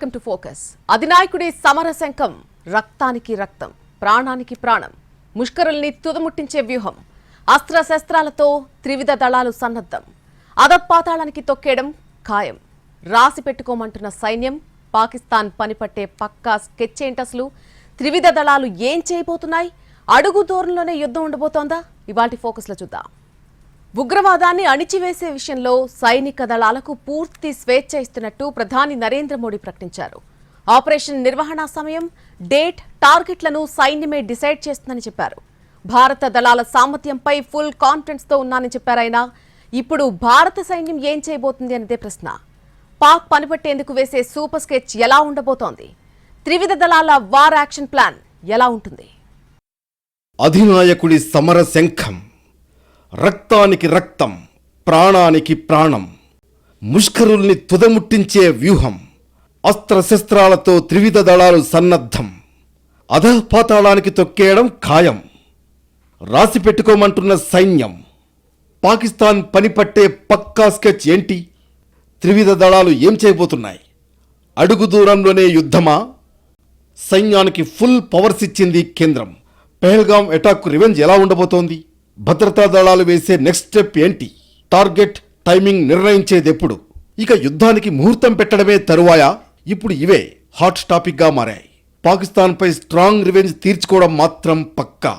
Welcome to focus అధినాయకుడి సమరశంఖం రక్తానికి రక్తం ప్రాణానికి ప్రాణం ముష్కరుల్ని తుదముట్టించే వ్యూహం అస్త్రశస్త్రాలతో త్రివిధ దళాలు సన్నద్ధం అదపాతాళానికి తొక్కేయడం ఖాయం రాసి పెట్టుకోమంటున్న సైన్యం పాకిస్తాన్ పనిపట్టే పక్కా స్కెచ్ అసలు? త్రివిధ దళాలు ఏం చేయబోతున్నాయి? అడుగు దూరంలోనే యుద్ధం ఉండబోతోందా? ఇవాటి ఫోకస్లో చూద్దాం. ఉగ్రవాదాన్ని అణిచివేసే విషయంలో సైనిక దళాలకు పూర్తి స్వేచ్ఛ ఇస్తున్నట్టు ప్రధాని నరేంద్ర మోడీ ప్రకటించారు. ఆపరేషన్ నిర్వహణ సమయం డేట్ టార్గెట్లను సైన్యమే డిసైడ్ చేస్తుందని చెప్పారు. భారత దళాల సామర్థ్యంపై ఫుల్ కాన్ఫిడెన్స్తో ఉన్నానని చెప్పారైనా ఇప్పుడు భారత సైన్యం ఏం చేయబోతుంది అనేదే ప్రశ్న. పాక్ పనిపట్టేందుకు వేసే సూపర్ స్కెచ్ ఎలా ఉండబోతోంది? త్రివిధ దళాల వార్ యాక్షన్ ప్లాన్ ఎలా ఉంటుంది? అధినాయకుడి సమర శంఖం. రక్తానికి రక్తం ప్రాణానికి ప్రాణం ముష్కరుల్ని తుదముట్టించే వ్యూహం అస్త్రశస్త్రాలతో త్రివిధ దళాలు సన్నద్ధం అధపాతాళానికి తొక్కేయడం ఖాయం రాసి పెట్టుకోమంటున్న సైన్యం పాకిస్తాన్ పనిపట్టే పక్కా స్కెచ్ ఏంటి? త్రివిధ దళాలు ఏం చేయబోతున్నాయి? అడుగు దూరంలోనే యుద్ధమా? సైన్యానికి ఫుల్ పవర్స్ ఇచ్చింది కేంద్రం. పెహల్గాం అటాక్ రివెంజ్ ఎలా ఉండబోతోంది? భద్రతా దళాలు వేసే నెక్స్ట్ స్టెప్ ఏంటి? టార్గెట్ టైమింగ్ నిర్ణయించేదెప్పుడు ఇక యుద్ధానికి ముహూర్తం పెట్టడమే తరువాయా? ఇప్పుడు ఇవే హాట్ టాపిక్గా మారాయి. పాకిస్తాన్పై స్ట్రాంగ్ రివెంజ్ తీర్చుకోవడం మాత్రం పక్కా.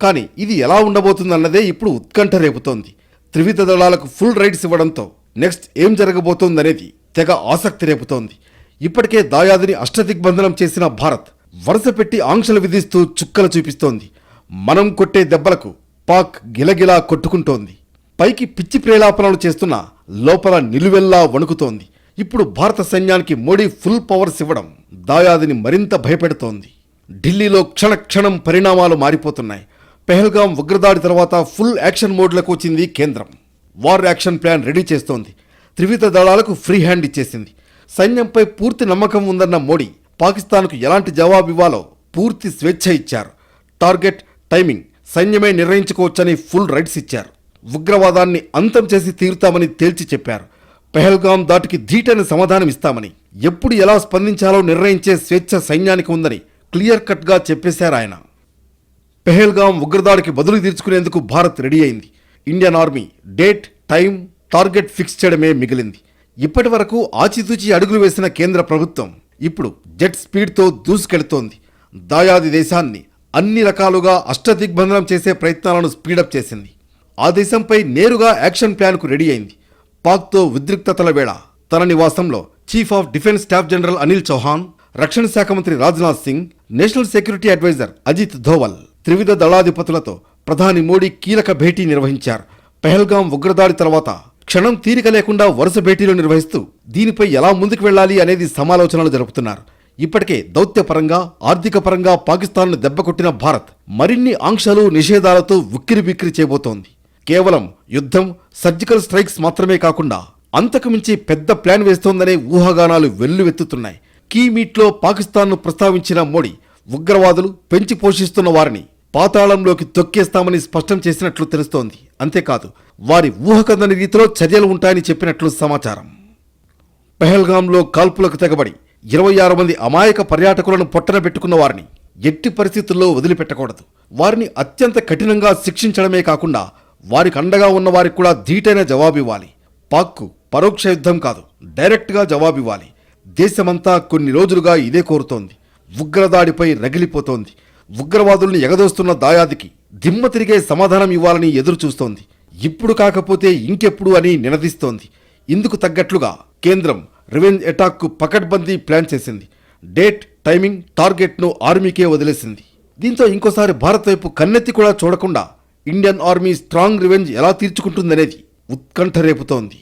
కానీ ఇది ఎలా ఉండబోతుందన్నదే ఇప్పుడు ఉత్కంఠ రేపుతోంది. త్రివిధ దళాలకు ఫుల్ రైట్స్ ఇవ్వడంతో నెక్స్ట్ ఏం జరగబోతోందనేది తెగ ఆసక్తి రేపుతోంది. ఇప్పటికే దాయాదిని అష్టదిగ్బంధనం చేసిన భారత్ వరుస పెట్టి ఆంక్షలు విధిస్తూ చుక్కలు చూపిస్తోంది. మనం కొట్టే దెబ్బలకు పాక్ గిలగిలా కొట్టుకుంటోంది. పైకి పిచ్చి ప్రేలాపనలు చేస్తున్న లోపల నిలువెల్లా వణుకుతోంది. ఇప్పుడు భారత సైన్యానికి మోడీ ఫుల్ పవర్స్ ఇవ్వడం దాయాదిని మరింత భయపెడుతోంది. ఢిల్లీలో క్షణక్షణం పరిణామాలు మారిపోతున్నాయి. పెహల్గాం ఉగ్రదాడి తర్వాత ఫుల్ యాక్షన్ మోడ్లకు వచ్చింది కేంద్రం. వార్ యాక్షన్ ప్లాన్ రెడీ చేస్తోంది. త్రివిధ దళాలకు ఫ్రీ హ్యాండ్ ఇచ్చేసింది. సైన్యంపై పూర్తి నమ్మకం ఉందన్న మోడీ పాకిస్తాన్కు ఎలాంటి జవాబు ఇవ్వాలో పూర్తి స్వేచ్ఛ ఇచ్చారు. Target timing. సైన్యమే నిర్ణయించుకోవచ్చని ఫుల్ రైట్స్ ఇచ్చారు. ఉగ్రవాదాన్ని అంతం చేసి తీరుతామని తేల్చి చెప్పారు. పెహల్గాం దాటికి ధీటైన సమాధానం ఇస్తామని ఎప్పుడు ఎలా స్పందించాలో నిర్ణయించే స్వేచ్ఛ సైన్యానికి ఉందని క్లియర్ కట్గా చెప్పేశారు ఆయన. పెహల్గాం ఉగ్రదాడికి బదులు తీర్చుకునేందుకు భారత్ రెడీ అయింది. Indian army date time target fix చేయడమే మిగిలింది. ఇప్పటి వరకు ఆచితూచి అడుగులు వేసిన కేంద్ర ప్రభుత్వం ఇప్పుడు జెట్ స్పీడ్తో దూసుకెళ్తోంది. దాయాది దేశాన్ని అన్ని రకాలుగా అష్టదిగ్బంధనం చేసే ప్రయత్నాలను స్పీడప్ చేసింది. ఆ దేశంపై నేరుగా యాక్షన్ ప్లాన్కు రెడీ అయింది. పాక్తో ఉద్రిక్తతల వేళ తన నివాసంలో chief of defence staff general Anil Chauhan రక్షణ శాఖ మంత్రి Rajnath Singh national security adviser Ajit Doval త్రివిధ దళాధిపతులతో ప్రధాని మోడీ కీలక భేటీ నిర్వహించారు. పెహల్గాం ఉగ్రదాడి తర్వాత క్షణం తీరిక లేకుండా వరుస భేటీలు నిర్వహిస్తూ దీనిపై ఎలా ముందుకు వెళ్ళాలి అనేది సమాలోచనలు జరుపుతున్నారు. ఇప్పటికే దౌత్యపరంగా ఆర్థిక పరంగా పాకిస్తాన్ను దెబ్బకొట్టిన భారత్ మరిన్ని ఆంక్షలు నిషేధాలతో ఉక్కిరి బిక్కిరి చేయబోతోంది. కేవలం యుద్ధం సర్జికల్ స్ట్రైక్స్ మాత్రమే కాకుండా అంతకుమించి పెద్ద ప్లాన్ వేస్తోందనే ఊహాగానాలు వెల్లువెత్తుతున్నాయి. కీ మీట్లో పాకిస్తాన్ను ప్రస్తావించిన మోడీ ఉగ్రవాదులు పెంచి పోషిస్తున్న వారిని పాతాళంలోకి తొక్కేస్తామని స్పష్టం చేసినట్లు తెలుస్తోంది. అంతేకాదు వారి ఊహకందని రీతిలో చర్యలు ఉంటాయని చెప్పినట్లు సమాచారం. పెహల్గాంలో కాల్పులకు తెగబడి ఇరవై ఆరు మంది అమాయక పర్యాటకులను పొట్టన పెట్టుకున్న వారిని ఎట్టి పరిస్థితుల్లో వదిలిపెట్టకూడదు. వారిని అత్యంత కఠినంగా శిక్షించడమే కాకుండా వారికి అండగా ఉన్న వారికి కూడా ధీటైన జవాబివ్వాలి. పాక్కు పరోక్ష యుద్ధం కాదు డైరెక్ట్గా జవాబివ్వాలి. దేశమంతా కొన్ని రోజులుగా ఇదే కోరుతోంది. ఉగ్రదాడిపై రగిలిపోతోంది. ఉగ్రవాదుల్ని ఎగదోస్తున్న దాయాదికి దిమ్మ తిరిగే సమాధానం ఇవ్వాలని ఎదురు చూస్తోంది ఇప్పుడు కాకపోతే ఇంకెప్పుడు అని నినదిస్తోంది. ఇందుకు తగ్గట్లుగా కేంద్రం రివెంజ్ అటాక్కు పకడ్బందీ ప్లాన్ చేసింది. డేట్ టైమింగ్ టార్గెట్ను ఆర్మీకే వదిలేసింది. దీంతో ఇంకోసారి భారత్ వైపు కన్నెత్తి కూడా చూడకుండా ఇండియన్ ఆర్మీ స్ట్రాంగ్ రివెంజ్ ఎలా తీర్చుకుంటుందనేది ఉత్కంఠ రేపుతోంది.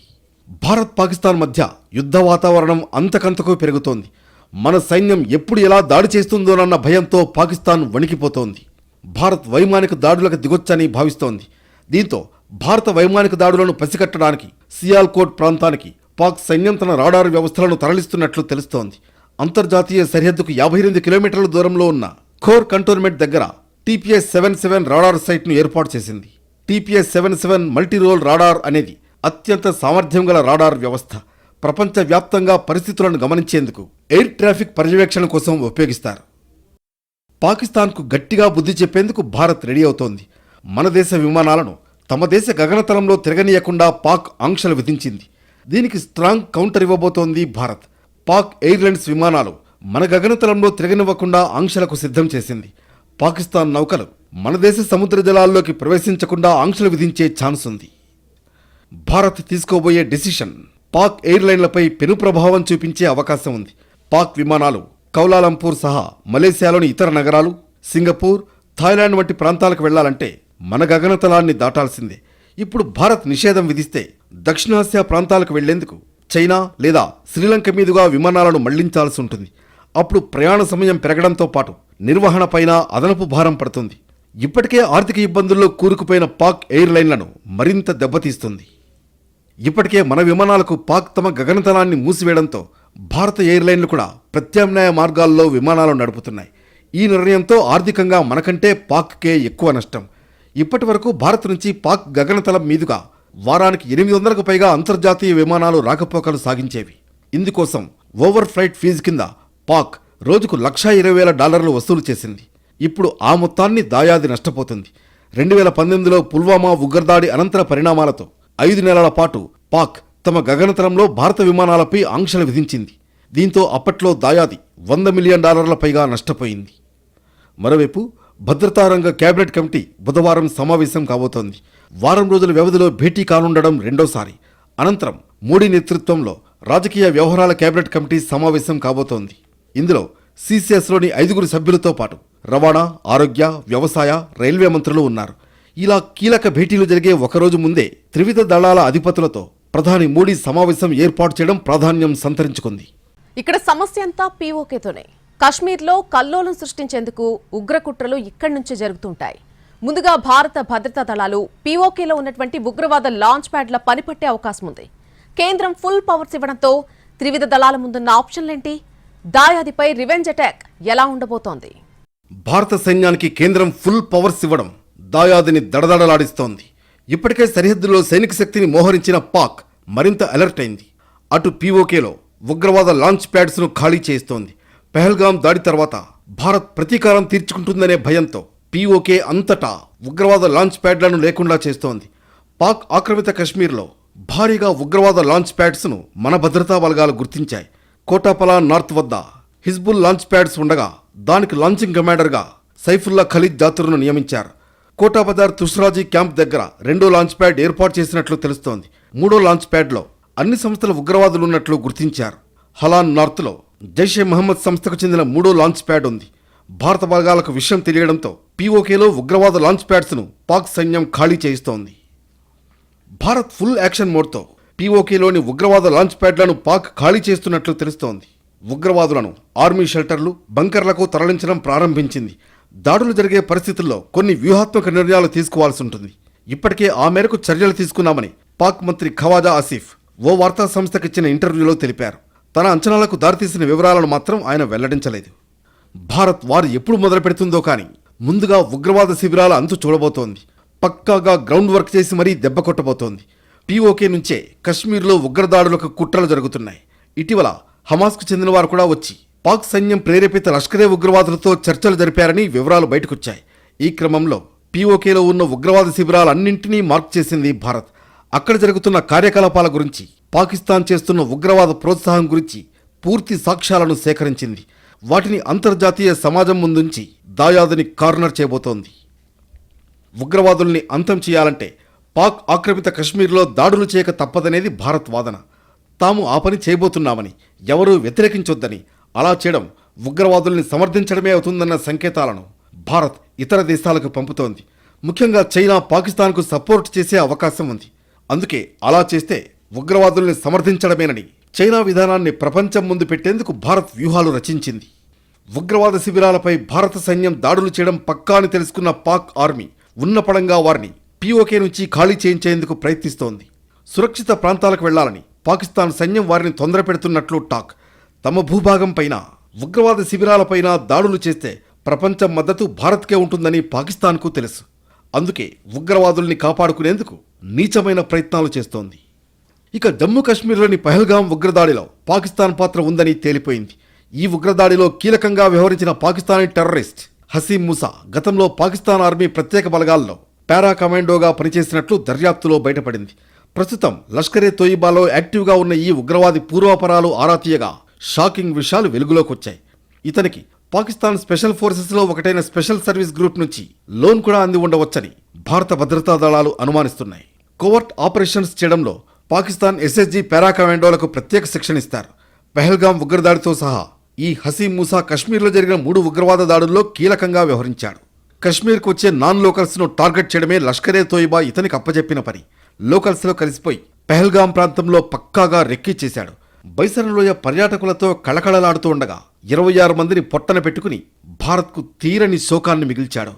భారత్ పాకిస్తాన్ మధ్య యుద్ధ వాతావరణం అంతకంతకు పెరుగుతోంది. మన సైన్యం ఎప్పుడు ఎలా దాడి చేస్తుందోనన్న భయంతో పాకిస్తాన్ వణికిపోతోంది. భారత్ వైమానిక దాడులకు దిగొచ్చని భావిస్తోంది. దీంతో భారత వైమానిక దాడులను పసిగట్టడానికి సియాల్కోట్ ప్రాంతానికి పాక్ సైన్యం తన రాడార్ వ్యవస్థలను తరలిస్తున్నట్లు తెలుస్తోంది. అంతర్జాతీయ సరిహద్దుకు యాభై ఎనిమిది కిలోమీటర్ల దూరంలో ఉన్న ఖోర్ కంటోన్మెంట్ దగ్గర టీపీఎస్ సెవెన్ సెవెన్ రాడార్ సైట్ను ఏర్పాటు చేసింది. TPS seven seven multirole radar అనేది అత్యంత సామర్థ్యం గల రాడార్ వ్యవస్థ. ప్రపంచవ్యాప్తంగా పరిస్థితులను గమనించేందుకు ఎయిర్ ట్రాఫిక్ పర్యవేక్షణ కోసం ఉపయోగిస్తారు. పాకిస్తాన్కు గట్టిగా బుద్ధి చెప్పేందుకు భారత్ రెడీ అవుతోంది. మన దేశ విమానాలను తమ దేశ గగనతలంలో తిరగనీయకుండా పాక్ ఆంక్షలు విధించింది. దీనికి స్ట్రాంగ్ కౌంటర్ ఇవ్వబోతోంది భారత్. పాక్ ఎయిర్లైన్స్ విమానాలు మన గగనతలంలో తిరగనివ్వకుండా ఆంక్షలకు సిద్ధం చేసింది. పాకిస్తాన్ నౌకలు మన దేశ సముద్ర జలాల్లోకి ప్రవేశించకుండా ఆంక్షలు విధించే ఛాన్స్ ఉంది. భారత్ తీసుకోబోయే డిసిషన్ పాక్ ఎయిర్లైన్లపై పెను ప్రభావం చూపించే అవకాశం ఉంది. పాక్ విమానాలు కౌలాలంపూర్ సహా మలేసియాలోని ఇతర నగరాలు సింగపూర్ థాయిలాండ్ వంటి ప్రాంతాలకు వెళ్ళాలంటే మన గగనతలాన్ని దాటాల్సిందే. ఇప్పుడు భారత్ నిషేధం విధిస్తే దక్షిణాసియా ప్రాంతాలకు వెళ్ళేందుకు చైనా లేదా శ్రీలంక మీదుగా విమానాలను మళ్ళించాల్సి ఉంటుంది. అప్పుడు ప్రయాణ సమయం పెరగడంతో పాటు నిర్వహణపైన అదనపు భారం పడుతుంది. ఇప్పటికే ఆర్థిక ఇబ్బందుల్లో కూరుకుపోయిన పాక్ ఎయిర్లైన్లను మరింత దెబ్బతీస్తుంది. ఇప్పటికే మన విమానాలకు పాక్ తమ గగనతలాన్ని మూసివేయడంతో భారత ఎయిర్లైన్లు కూడా ప్రత్యామ్నాయ మార్గాల్లో విమానాలు నడుపుతున్నాయి. ఈ నిర్ణయంతో ఆర్థికంగా మనకంటే పాక్కే ఎక్కువ నష్టం. ఇప్పటి వరకు భారత్ నుంచి పాక్ గగనతలం మీదుగా వారానికి ఎనిమిది వందలకు పైగా అంతర్జాతీయ విమానాలు రాకపోకలు సాగించేవి. ఇందుకోసం ఓవర్ ఫ్లైట్ ఫీజు కింద పాక్ రోజుకు లక్షా ఇరవై వేల డాలర్లు వసూలు చేసింది. ఇప్పుడు ఆ మొత్తాన్ని దాయాది నష్టపోతుంది. రెండు వేల పంతొమ్మిదిలో పుల్వామా ఉగ్రదాడి అనంతర పరిణామాలతో ఐదు నెలల పాటు పాక్ తమ గగనతలంలో భారత విమానాలపై ఆంక్షలు విధించింది. దీంతో అప్పట్లో దాయాది వంద మిలియన్ డాలర్ల పైగా నష్టపోయింది. మరోవైపు భద్రతా రంగ కేబినెట్ కమిటీ బుధవారం సమావేశం కాబోతోంది. వారం రోజుల వ్యవధిలో భేటీ కానుండడం రెండోసారి. అనంతరం మోడీ నేతృత్వంలో రాజకీయ వ్యవహారాల కేబినెట్ కమిటీ సమావేశం కాబోతోంది. ఇందులో సిసిఎస్లోని ఐదుగురు సభ్యులతో పాటు రవాణా ఆరోగ్య వ్యవసాయ రైల్వే మంత్రులు ఉన్నారు. ఇలా కీలక భేటీలు జరిగే ఒకరోజు ముందే త్రివిధ దళాల అధిపతులతో ప్రధాని మోడీ సమావేశం ఏర్పాటు చేయడం ప్రాధాన్యం సంతరించుకుంది. ఇక్కడ సమస్య అంతా పీఓకేతోనే కశ్మీర్లో కల్లోలం సృష్టించేందుకు ఉగ్రకుట్రలు ఇక్కడి నుంచే జరుగుతుంటాయి. ముందుగా భారత భద్రతా దళాలు పీఓకేలో ఉన్నటువంటి ఉగ్రవాద లాంచ్ ప్యాడ్ల పనిపట్టే అవకాశం ఉంది. కేంద్రం ఫుల్ పవర్స్ ఇవ్వడంతో త్రివిధ దళాల ముందున్న ఆప్షన్లేంటి దాయాదిపై రివెంజ్ అటాక్ ఎలా ఉండబోతోంది? భారత సైన్యానికి కేంద్రం ఫుల్ పవర్స్ ఇవ్వడం దాయాదిని దడదడలాడిస్తోంది. ఇప్పటికే సరిహద్దులో సైనిక శక్తిని మోహరించిన పాక్ మరింత అలర్ట్ అయింది. అటు పీఓకేలో ఉగ్రవాద లాంచ్ ప్యాడ్స్ను ఖాళీ చేస్తోంది పెహల్గాం దాడి తర్వాత భారత్ ప్రతీకారం తీర్చుకుంటుందనే భయంతో పీఓకే అంతటా ఉగ్రవాద లాంచ్ ప్యాడ్లను లేకుండా చేస్తోంది. పాక్ ఆక్రమిత కశ్మీర్లో భారీగా ఉగ్రవాద లాంచ్ ప్యాడ్స్ను మన భద్రతా బలగాలు గుర్తించాయి. కోటాపలా నార్త్ వద్ద హిజ్బుల్ లాంచ్ ప్యాడ్స్ ఉండగా దానికి లాంచింగ్ కమాండర్గా సైఫుల్లా ఖలీద్ జాతురును నియమించారు. కోటాబజార్ తుష్రాజీ క్యాంప్ దగ్గర రెండో లాంచ్ ప్యాడ్ ఏర్పాటు చేసినట్లు తెలుస్తోంది. మూడో లాంచ్ ప్యాడ్లో అన్ని సంస్థల ఉగ్రవాదులు ఉన్నట్లు గుర్తించారు. హలాన్ నార్త్లో జైషే మహమ్మద్ సంస్థకు చెందిన మూడో లాంచ్ ప్యాడ్ ఉంది. భారత వర్గాలకు విషయం తెలియడంతో పీఓకేలో ఉగ్రవాద లాంచ్ ప్యాడ్స్ను పాక్ సైన్యం ఖాళీ చేయిస్తోంది. భారత్ ఫుల్ యాక్షన్ మోడ్తో పీఓకేలోని ఉగ్రవాద లాంచ్ ప్యాడ్లను పాక్ ఖాళీ చేస్తున్నట్లు తెలుస్తోంది. ఉగ్రవాదులను ఆర్మీ షెల్టర్లు బంకర్లకు తరలించడం ప్రారంభించింది. దాడులు జరిగే పరిస్థితుల్లో కొన్ని వ్యూహాత్మక నిర్ణయాలు తీసుకోవాల్సి ఉంటుంది. ఇప్పటికే ఆ మేరకు చర్యలు తీసుకున్నామని పాక్ మంత్రి ఖవాజా ఆసిఫ్ ఓ వార్తా సంస్థకిచ్చిన ఇంటర్వ్యూలో తెలిపారు. తన అంచనాలకు దారితీసిన వివరాలను మాత్రం ఆయన వెల్లడించలేదు. భారత్ వారు ఎప్పుడు మొదలు పెడుతుందో కానీ ముందుగా ఉగ్రవాద శిబిరాల అంతు చూడబోతోంది. పక్కాగా గ్రౌండ్ వర్క్ చేసి మరీ దెబ్బ కొట్టబోతోంది. పీఓకే నుంచే కశ్మీర్లో ఉగ్రదాడులకు కుట్రలు జరుగుతున్నాయి. ఇటీవల హమాస్కు చెందిన వారు కూడా వచ్చి పాక్ సైన్యం ప్రేరేపిత లష్కరే ఉగ్రవాదులతో చర్చలు జరిపారని వివరాలు బయటకొచ్చాయి. ఈ క్రమంలో పీఓకేలో ఉన్న ఉగ్రవాద శిబిరాలన్నింటినీ మార్క్ చేసింది భారత్. అక్కడ జరుగుతున్న కార్యకలాపాల గురించి పాకిస్తాన్ చేస్తున్న ఉగ్రవాద ప్రోత్సాహం గురించి పూర్తి సాక్ష్యాలను సేకరించింది. వాటిని అంతర్జాతీయ సమాజం ముందుంచి దాయాదుని కార్నర్ చేయబోతోంది. ఉగ్రవాదుల్ని అంతం చేయాలంటే పాక్ ఆక్రమిత కశ్మీర్లో దాడులు చేయక తప్పదనేది భారత్ వాదన. తాము ఆ పని చేయబోతున్నామని ఎవరూ వ్యతిరేకించొద్దని అలా చేయడం ఉగ్రవాదుల్ని సమర్థించడమే అవుతుందన్న సంకేతాలను భారత్ ఇతర దేశాలకు పంపుతోంది. ముఖ్యంగా చైనా పాకిస్తాన్కు సపోర్ట్ చేసే అవకాశం ఉంది. అందుకే అలా చేస్తే ఉగ్రవాదుల్ని సమర్థించడమేనని చైనా విధానాన్ని ప్రపంచం ముందు పెట్టేందుకు భారత్ వ్యూహాలు రచించింది. ఉగ్రవాద శిబిరాలపై భారత సైన్యం దాడులు చేయడం పక్కా అని తెలుసుకున్న పాక్ ఆర్మీ ఉన్నపడంగా వారిని పీఓకే నుంచి ఖాళీ చేయించేందుకు ప్రయత్నిస్తోంది. సురక్షిత ప్రాంతాలకు వెళ్ళాలని పాకిస్తాన్ సైన్యం వారిని తొందర పెడుతున్నట్లు టాక్. తమ భూభాగం పైన ఉగ్రవాద శిబిరాలపైన దాడులు చేస్తే ప్రపంచం మద్దతు భారత్కే ఉంటుందని పాకిస్తాన్కు తెలుసు. అందుకే ఉగ్రవాదుల్ని కాపాడుకునేందుకు నీచమైన ప్రయత్నాలు చేస్తోంది. ఇక జమ్మూ కాశ్మీర్లోని పహల్గాం ఉగ్రదాడిలో పాకిస్తాన్ పాత్ర ఉందని తేలిపోయింది. ఈ ఉగ్రదాడిలో కీలకంగా వ్యవహరించిన పాకిస్తానీ టెర్రరిస్ట్ హసీం ముసా గతంలో పాకిస్తాన్ ఆర్మీ ప్రత్యేక బలగాల్లో పారా కమాండోగా పనిచేసినట్లు దర్యాప్తులో బయటపడింది. ప్రస్తుతం లష్కరే తోయిబాలో యాక్టివ్గా ఉన్న ఈ ఉగ్రవాది పూర్వాపరాలు ఆరా తీయగా షాకింగ్ విషయాలు వెలుగులోకి వచ్చాయి ఇతనికి పాకిస్తాన్ స్పెషల్ ఫోర్సెస్లో ఒకటైన స్పెషల్ సర్వీస్ గ్రూప్ నుంచి లోన్ కూడా అంది ఉండవచ్చని భారత భద్రతా దళాలు అనుమానిస్తున్నాయి. కోవర్ట్ ఆపరేషన్స్ చేయడంలో పాకిస్తాన్ ఎస్ఎస్జీ పారా కమాండోలకు ప్రత్యేక శిక్షణ ఇస్తారు. పెహల్గాం ఉగ్రదాడితో సహా ఈ హసీం మూసా కశ్మీర్లో జరిగిన మూడు ఉగ్రవాద దాడుల్లో కీలకంగా వ్యవహరించాడు. కశ్మీర్కు వచ్చే నాన్ లోకల్స్ను టార్గెట్ చేయడమే లష్కరే తోయిబా ఇతనికి అప్పచెప్పిన పని. లోకల్స్లో కలిసిపోయి పెహల్గాం ప్రాంతంలో పక్కాగా రెక్కి చేశాడు. బైసరలోయ పర్యాటకులతో కళకళలాడుతూ ఉండగా ఇరవై ఆరు మందిని పొట్టన పెట్టుకుని భారత్కు తీరని శోకాన్ని మిగిల్చాడు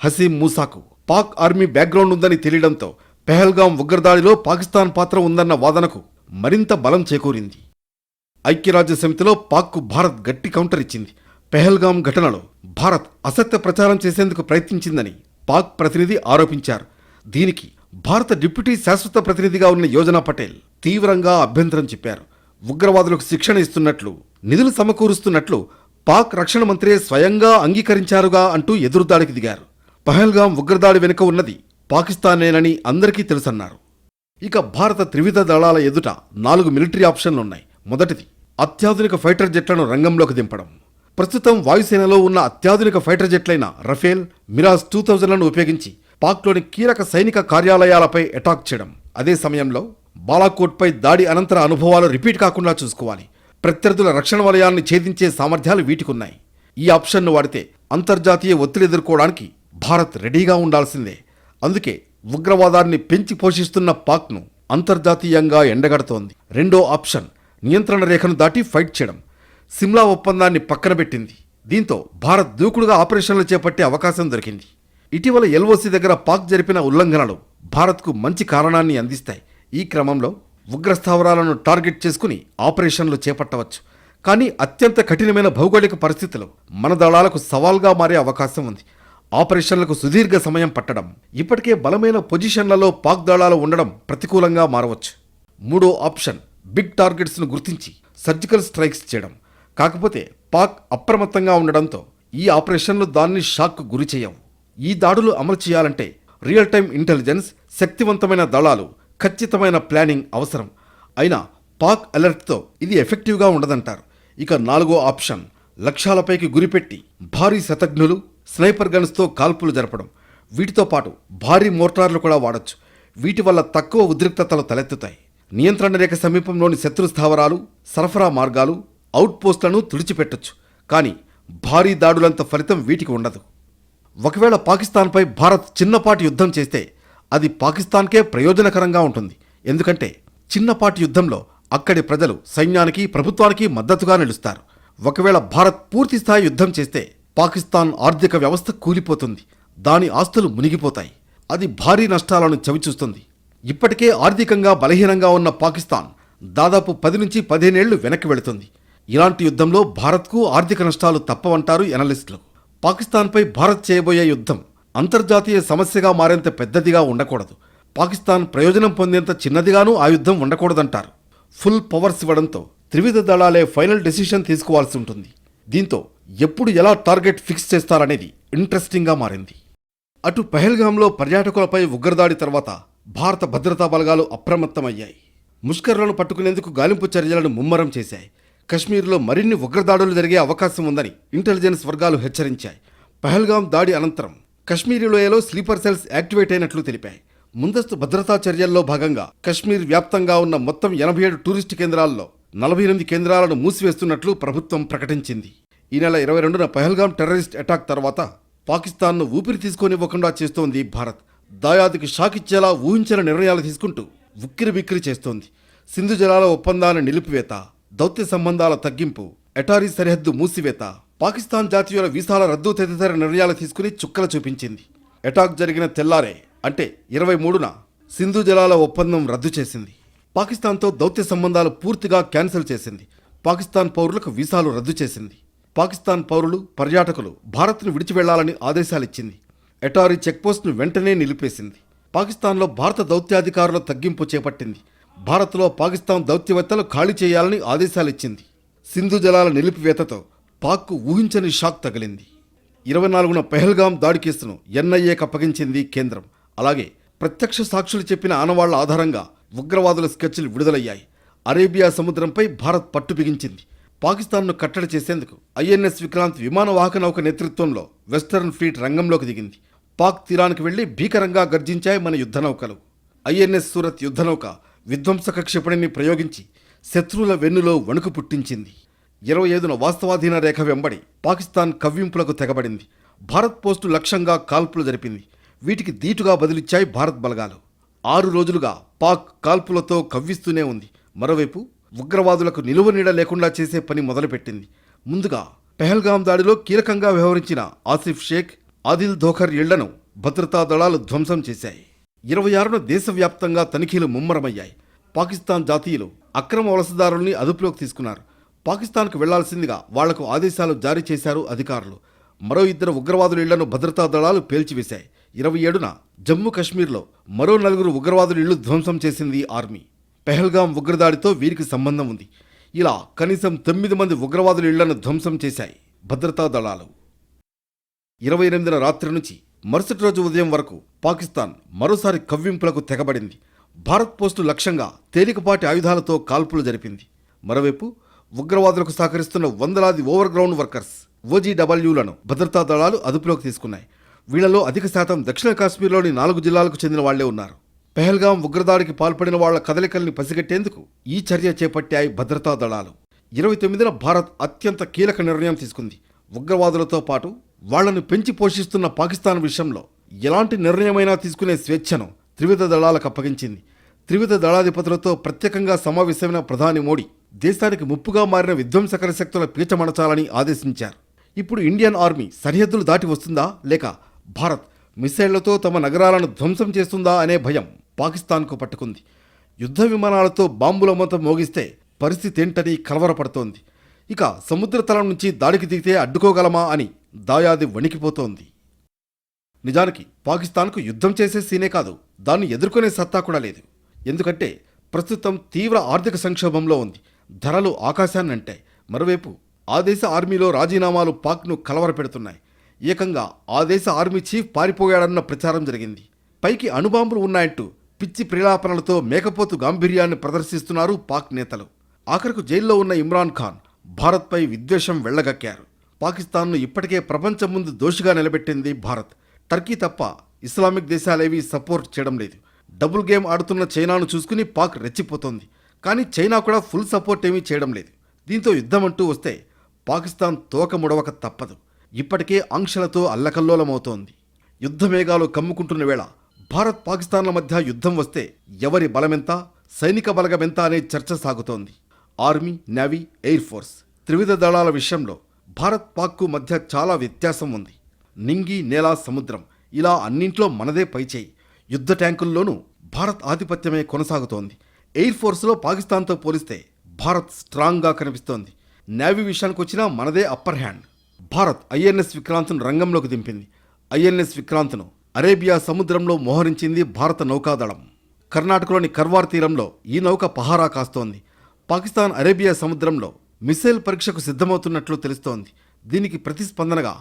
హసీం మూసాకు. పాక్ ఆర్మీ బ్యాక్గ్రౌండ్ ఉందని తెలియడంతో పెహల్గాం ఉగ్రదాడిలో పాకిస్తాన్ పాత్ర ఉందన్న వాదనకు మరింత బలం చేకూరింది. ఐక్యరాజ్య సమితిలో పాక్కు భారత్ గట్టి కౌంటర్ ఇచ్చింది. పెహల్గాం ఘటనలో భారత్ అసత్య ప్రచారం చేసేందుకు ప్రయత్నించిందని పాక్ ప్రతినిధి ఆరోపించారు. దీనికి భారత డిప్యూటీ శాశ్వత ప్రతినిధిగా ఉన్న యోజనా పటేల్ తీవ్రంగా అభ్యంతరం చెప్పారు. ఉగ్రవాదులకు శిక్షణ ఇస్తున్నట్లు నిధులు సమకూరుస్తున్నట్లు పాక్ రక్షణ మంత్రి స్వయంగా అంగీకరించారుగా అంటూ ఎదురుదాడికి దిగారు. పహల్గాం ఉగ్రదాడి వెనుక ఉన్నది పాకిస్తానేనని అందరికీ తెలుసన్నారు. ఇక భారత త్రివిధ దళాల ఎదుట నాలుగు మిలిటరీ ఆప్షన్లున్నాయి. మొదటిది అత్యాధునిక ఫైటర్ జెట్లను రంగంలోకి దింపడం. ప్రస్తుతం వాయుసేనలో ఉన్న అత్యాధునిక ఫైటర్ జెట్లైన రఫేల్ మిరాజ్ టూ థౌజండ్లను ఉపయోగించి పాక్లోని కీలక సైనిక కార్యాలయాలపై అటాక్ చేయడం. అదే సమయంలో బాలాకోట్పై దాడి అనంతర అనుభవాలు రిపీట్ కాకుండా చూసుకోవాలి. ప్రత్యర్థుల రక్షణ వలయాన్ని ఛేదించే సామర్థ్యాలు వీటికున్నాయి. ఈ ఆప్షన్ను వాడితే అంతర్జాతీయ ఒత్తిడి ఎదుర్కోవడానికి భారత్ రెడీగా ఉండాల్సిందే. అందుకే ఉగ్రవాదాన్ని పెంచి పోషిస్తున్న పాక్ను అంతర్జాతీయంగా ఎండగడుతోంది. రెండో ఆప్షన్ నియంత్రణ రేఖను దాటి ఫైట్ చేయడం. సిమ్లా ఒప్పందాన్ని పక్కన పెట్టింది. దీంతో భారత్ దూకుడుగా ఆపరేషన్లు చేపట్టే అవకాశం దొరికింది. ఇటీవల ఎల్ఓసి దగ్గర పాక్ జరిపిన ఉల్లంఘనలు భారత్కు మంచి కారణాన్ని అందిస్తాయి. ఈ క్రమంలో ఉగ్ర స్థావరాలను టార్గెట్ చేసుకుని ఆపరేషన్లు చేపట్టవచ్చు. కానీ అత్యంత కఠినమైన భౌగోళిక పరిస్థితులు మన దళాలకు సవాల్గా మారే అవకాశం ఉంది. ఆపరేషన్లకు సుదీర్ఘ సమయం పట్టడం ఇప్పటికే బలమైన పొజిషన్లలో పాక్ దళాలు ఉండడం ప్రతికూలంగా మారవచ్చు. మూడో ఆప్షన్ బిగ్ టార్గెట్స్ను గుర్తించి సర్జికల్ స్ట్రైక్స్ చేయడం. కాకపోతే పాక్ అప్రమత్తంగా ఉండడంతో ఈ ఆపరేషన్లు దాన్ని షాక్కు గురి చేయవు. ఈ దాడులు అమలు చేయాలంటే రియల్ టైం ఇంటెలిజెన్స్ శక్తివంతమైన దళాలు ఖచ్చితమైన ప్లానింగ్ అవసరం. అయినా పాక్ అలర్ట్తో ఇది ఎఫెక్టివ్గా ఉండదంటారు. ఇక నాలుగో ఆప్షన్ లక్ష్యాలపైకి గురిపెట్టి భారీ శతఘ్నులు స్నైపర్ గన్స్తో కాల్పులు జరపడం. వీటితో పాటు భారీ మోటార్లు కూడా వాడొచ్చు. వీటి వల్ల తక్కువ ఉద్రిక్తతలు తలెత్తుతాయి. నియంత్రణ రేఖ సమీపంలోని శత్రు స్థావరాలు సరఫరా మార్గాలు అవుట్పోస్టులను తుడిచిపెట్టొచ్చు. కానీ భారీ దాడులంత ఫలితం వీటికి ఉండదు. ఒకవేళ పాకిస్తాన్పై భారత్ చిన్నపాటి యుద్ధం చేస్తే అది పాకిస్తాన్కే ప్రయోజనకరంగా ఉంటుంది. ఎందుకంటే చిన్నపాటి యుద్ధంలో అక్కడి ప్రజలు సైన్యానికి ప్రభుత్వానికి మద్దతుగా నిలుస్తారు. ఒకవేళ భారత్ పూర్తి స్థాయి యుద్ధం చేస్తే పాకిస్తాన్ ఆర్థిక వ్యవస్థ కూలిపోతుంది. దాని ఆస్తులు మునిగిపోతాయి. అది భారీ నష్టాలను చవిచూస్తుంది. ఇప్పటికే ఆర్థికంగా బలహీనంగా ఉన్న పాకిస్తాన్ దాదాపు పది నుంచి పదిహేనేళ్ళు వెనక్కి వెళుతుంది. ఇలాంటి యుద్ధంలో భారత్కు ఆర్థిక నష్టాలు తప్పవంటారు ఎనలిస్టులు. పాకిస్తాన్పై భారత్ చేయబోయే యుద్ధం అంతర్జాతీయ సమస్యగా మారేంత పెద్దదిగా ఉండకూడదు. పాకిస్తాన్ ప్రయోజనం పొందేంత చిన్నదిగానూ ఆ యుద్ధం ఉండకూడదంటారు. ఫుల్ పవర్స్ ఇవ్వడంతో త్రివిధ దళాలే ఫైనల్ డెసిషన్ తీసుకోవాల్సి ఉంటుంది. దీంతో ఎప్పుడు ఎలా టార్గెట్ ఫిక్స్ చేస్తారనేది ఇంట్రెస్టింగ్గా మారింది. అటు పహల్గాంలో పర్యాటకులపై ఉగ్రదాడి తర్వాత భారత భద్రతా బలగాలు అప్రమత్తమయ్యాయి. ముష్కర్లను పట్టుకునేందుకు గాలింపు చర్యలను ముమ్మరం చేశాయి. కశ్మీర్లో మరిన్ని ఉగ్రదాడులు జరిగే అవకాశం ఉందని ఇంటెలిజెన్స్ వర్గాలు హెచ్చరించాయి. పహల్గాం దాడి అనంతరం కశ్మీరీ లోయలో స్లీపర్ సెల్స్ యాక్టివేట్ అయినట్లు తెలిపాయి. ముందస్తు భద్రతా చర్యల్లో భాగంగా కశ్మీర్ వ్యాప్తంగా ఉన్న మొత్తం ఎనభై ఏడు టూరిస్టు కేంద్రాల్లో నలభై ఎనిమిది కేంద్రాలను మూసివేస్తున్నట్లు ప్రభుత్వం ప్రకటించింది. ఈ నెల ఇరవై రెండున పహల్గాం టెర్రరిస్ట్ అటాక్ తర్వాత పాకిస్తాన్ను ఊపిరి తీసుకోనివ్వకుండా చేస్తోంది భారత్. దాయాదికి షాక్ ఇచ్చేలా ఊహించిన నిర్ణయాలు తీసుకుంటూ ఉక్కిరి బిక్కిరి చేస్తోంది. సింధు జలాల ఒప్పందాల నిలిపివేత దౌత్య సంబంధాల తగ్గింపు ఎటారీ సరిహద్దు మూసివేత పాకిస్తాన్ జాతీయుల వీసాల రద్దు తదితర నిర్ణయాలు తీసుకుని చుక్కలు చూపించింది. అటాక్ జరిగిన తెల్లారే అంటే ఇరవై మూడున సింధు జలాల ఒప్పందం రద్దు చేసింది. పాకిస్తాన్తో దౌత్య సంబంధాలు పూర్తిగా క్యాన్సిల్ చేసింది. పాకిస్తాన్ పౌరులకు వీసాలు రద్దు చేసింది. పాకిస్తాన్ పౌరులు పర్యాటకులు భారత్ను విడిచి వెళ్ళాలని ఆదేశాలిచ్చింది. ఎటారీ చెక్పోస్ట్ను వెంటనే నిలిపేసింది. పాకిస్తాన్లో భారత దౌత్యాధికారుల తగ్గింపు చేపట్టింది. భారత్లో పాకిస్తాన్ దౌత్యవేత్తలు ఖాళీ చేయాలని ఆదేశాలిచ్చింది. సింధు జలాల నిలిపివేతతో పాక్కు ఊహించని షాక్ తగిలింది. ఇరవై నాలుగున పెహల్గాం దాడి కేసును ఎన్ఐఏకి అప్పగించింది కేంద్రం. అలాగే ప్రత్యక్ష సాక్షులు చెప్పిన ఆనవాళ్ళ ఆధారంగా ఉగ్రవాదుల స్కెచ్లు విడుదలయ్యాయి. అరేబియా సముద్రంపై భారత్ పట్టు బిగించింది. పాకిస్తాన్ను కట్టడి చేసేందుకు ఐఎన్ఎస్ విక్రాంత్ విమానవాహక నౌక నేతృత్వంలో వెస్టర్న్ ఫ్లీట్ రంగంలోకి దిగింది. పాక్ తీరానికి వెళ్ళి భీకరంగా గర్జించాయి మన యుద్ధ నౌకలు. ఐఎన్ఎస్ సూరత్ యుద్ధ నౌక విధ్వంసక క్షిపణిని ప్రయోగించి శత్రువుల వెన్నులో వణుకు పుట్టించింది. ఇరవై ఐదున వాస్తవాధీన రేఖ వెంబడి పాకిస్తాన్ కవ్వింపులకు తెగబడింది. భారత్ పోస్టు లక్ష్యంగా కాల్పులు జరిపింది. వీటికి దీటుగా బదిలిచ్చాయి భారత్ బలగాలు. ఆరు రోజులుగా పాక్ కాల్పులతో కవ్విస్తూనే ఉంది. మరోవైపు ఉగ్రవాదులకు నిలువ నీడ లేకుండా చేసే పని మొదలుపెట్టింది. ముందుగా పెహల్గాం దాడిలో కీలకంగా వ్యవహరించిన ఆసిఫ్ షేక్ ఆదిల్ ధోఖర్ ఇళ్ళను భద్రతా దళాలు ధ్వంసం చేశాయి. ఇరవై ఆరున దేశవ్యాప్తంగా తనిఖీలు ముమ్మరమయ్యాయి. పాకిస్తాన్ జాతీయులు అక్రమ వలసదారుల్ని అదుపులోకి తీసుకున్నారు. పాకిస్తాన్కు వెళ్ళాల్సిందిగా వాళ్ళకు ఆదేశాలు జారీ చేశారు అధికారులు. మరో ఇద్దరు ఉగ్రవాదుల ఇళ్ళను భద్రతా దళాలు పేల్చివేశాయి. ఇరవై ఏడున జమ్మూ కశ్మీర్లో మరో నలుగురు ఉగ్రవాదుల ఇళ్ళు ధ్వంసం చేసింది ఆర్మీ. పెహల్గాం ఉగ్రదాడితో వీరికి సంబంధం ఉంది. ఇలా కనీసం తొమ్మిది మంది ఉగ్రవాదుల ఇళ్ళను ధ్వంసం చేశాయి భద్రతా దళాలు. ఇరవై ఎనిమిదిన రాత్రి నుంచి మరుసటి రోజు ఉదయం వరకు పాకిస్తాన్ మరోసారి కవ్వింపులకు తెగబడింది. భారత్ పోస్టు లక్ష్యంగా తేలికపాటి ఆయుధాలతో కాల్పులు జరిపింది. మరోవైపు ఉగ్రవాదులకు సహకరిస్తున్న వందలాది ఓవర్ గ్రౌండ్ వర్కర్స్ ఓజీడబ్ల్యూలను భద్రతా దళాలు అదుపులోకి తీసుకున్నాయి. వీళ్ళలో అధిక శాతం దక్షిణ కాశ్మీర్లోని నాలుగు జిల్లాలకు చెందిన వాళ్ళే ఉన్నారు. పెహల్గాం ఉగ్రదాడికి పాల్పడిన వాళ్ళ కదలికల్ని పసిగట్టేందుకు ఈ చర్య చేపట్టాయి భద్రతా దళాలు. ఇరవై తొమ్మిదిన భారత్ అత్యంత కీలక నిర్ణయం తీసుకుంది. ఉగ్రవాదులతో పాటు వాళ్ళను పెంచి పోషిస్తున్న పాకిస్తాన్ విషయంలో ఎలాంటి నిర్ణయమైనా తీసుకునే స్వేచ్ఛను త్రివిధ దళాలకు అప్పగించింది. త్రివిధ దళాధిపతులతో ప్రత్యేకంగా సమావేశమైన ప్రధాని మోడీ దేశానికి ముప్పుగా మారిన విధ్వంసకర శక్తుల పీచమణచాలని ఆదేశించారు. ఇప్పుడు ఇండియన్ ఆర్మీ సరిహద్దులు దాటి వస్తుందా లేక భారత్ మిసైళ్ళతో తమ నగరాలను ధ్వంసం చేస్తుందా అనే భయం పాకిస్తాన్కు పట్టుకుంది. యుద్ధ విమానాలతో బాంబుల మొత్తం మోగిస్తే పరిస్థితి ఏంటని కలవరపడుతోంది. ఇక సముద్ర తలం నుంచి దాడికి దిగితే అడ్డుకోగలమా అని దాయాది వణికిపోతోంది. నిజానికి పాకిస్తాన్కు యుద్ధం చేసే సీనే కాదు దాన్ని ఎదుర్కొనే సత్తా కూడా లేదు. ఎందుకంటే ప్రస్తుతం తీవ్ర ఆర్థిక సంక్షోభంలో ఉంది. ధరలు ఆకాశాన్ని అంటాయి మరోవైపు ఆ దేశ ఆర్మీలో రాజీనామాలు పాక్ను కలవరపెడుతున్నాయి. ఏకంగా ఆ దేశ ఆర్మీ చీఫ్ పారిపోయాడన్న ప్రచారం జరిగింది. పైకి అణుబాంబులు ఉన్నాయంటూ పిచ్చి ప్రిలాపనలతో మేకపోతు గాంభీర్యాన్ని ప్రదర్శిస్తున్నారు పాక్ నేతలు. ఆఖరకు జైల్లో ఉన్న ఇమ్రాన్ ఖాన్ భారత్పై విద్వేషం వెళ్ళగక్కారు. పాకిస్తాన్ను ఇప్పటికే ప్రపంచం ముందు దోషిగా నిలబెట్టింది భారత్. టర్కీ తప్ప ఇస్లామిక్ దేశాలేవీ సపోర్ట్ చేయడం లేదు. డబుల్ గేమ్ ఆడుతున్న చైనాను చూసుకుని పాక్ రెచ్చిపోతోంది. కానీ చైనా కూడా ఫుల్ సపోర్ట్ ఏమీ చేయడం లేదు. దీంతో యుద్ధం అంటూ వస్తే పాకిస్తాన్ తోక ముడవక తప్పదు. ఇప్పటికే ఆంక్షలతో అల్లకల్లోలమవుతోంది. యుద్ధమేఘాలు కమ్ముకుంటున్న వేళ భారత్ పాకిస్తాన్ల మధ్య యుద్ధం వస్తే ఎవరి బలమెంత సైనిక బలగమెంత అనే చర్చ సాగుతోంది. ఆర్మీ నేవీ ఎయిర్ ఫోర్స్ త్రివిధ దళాల విషయంలో భారత్ పాక్కు మధ్య చాలా వ్యత్యాసం ఉంది. నింగి నేల సముద్రం ఇలా అన్నింట్లో మనదే పైచేయి. యుద్ధ ట్యాంకుల్లోనూ భారత్ ఆధిపత్యమే కొనసాగుతోంది. ఎయిర్ ఫోర్స్లో పాకిస్తాన్తో పోలిస్తే భారత్ స్ట్రాంగ్గా కనిపిస్తోంది. నేవీ విషయానికి వచ్చినా మనదే అప్పర్ హ్యాండ్. భారత్ ఐఎన్ఎస్ విక్రాంత్ను రంగంలోకి దింపింది. ఐఎన్ఎస్ విక్రాంత్ను అరేబియా సముద్రంలో మోహరించింది భారత నౌకాదళం. కర్ణాటకలోని కర్వార్ తీరంలో ఈ నౌక పహారా కాస్తోంది. పాకిస్తాన్ అరేబియా సముద్రంలో మిసైల్ పరీక్షకు సిద్ధమవుతున్నట్లు తెలుస్తోంది. దీనికి ప్రతిస్పందనగా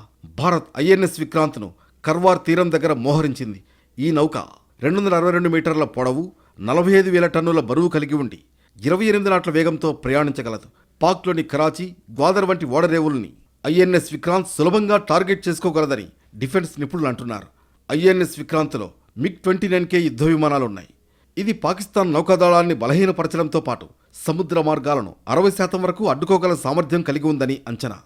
భారత్ ఐఎన్ఎస్ విక్రాంత్ను కర్వార్ తీరం దగ్గర మోహరించింది. ఈ నౌక రెండు వందల అరవై రెండు మీటర్ల పొడవు నలభై ఐదు వేల టన్నుల బరువు కలిగి ఉండి ఇరవై ఎనిమిది నాట్ల వేగంతో ప్రయాణించగలదు. పాక్లోని కరాచీ గ్వాదర్ వంటి ఓడరేవుల్ని ఐఎన్ఎస్ విక్రాంత్ సులభంగా టార్గెట్ చేసుకోగలదని డిఫెన్స్ నిపుణులు అంటున్నారు. ఐఎన్ఎస్ విక్రాంత్లో మిగ్ ట్వంటీ నైన్ కే యుద్ధ విమానాలున్నాయి. ఇది పాకిస్తాన్ నౌకాదళాన్ని బలహీనపరచడంతో పాటు సముద్ర మార్గాలను అరవై శాతం వరకు అడ్డుకోగల సామర్థ్యం కలిగి ఉందని అంచనా.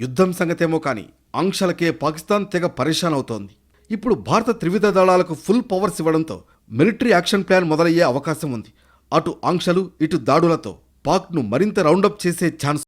యుద్ధం సంగతేమో కానీ ఆంక్షలకే పాకిస్తాన్ తెగ పరేషాన్ అవుతోంది. ఇప్పుడు భారత త్రివిధ దళాలకు ఫుల్ పవర్స్ ఇవ్వడంతో మిలిటరీ యాక్షన్ ప్లాన్ మొదలయ్యే అవకాశం ఉంది. అటు ఆంక్షలు ఇటు దాడులతో పాక్ను మరింత రౌండప్ చేసే ఛాన్స్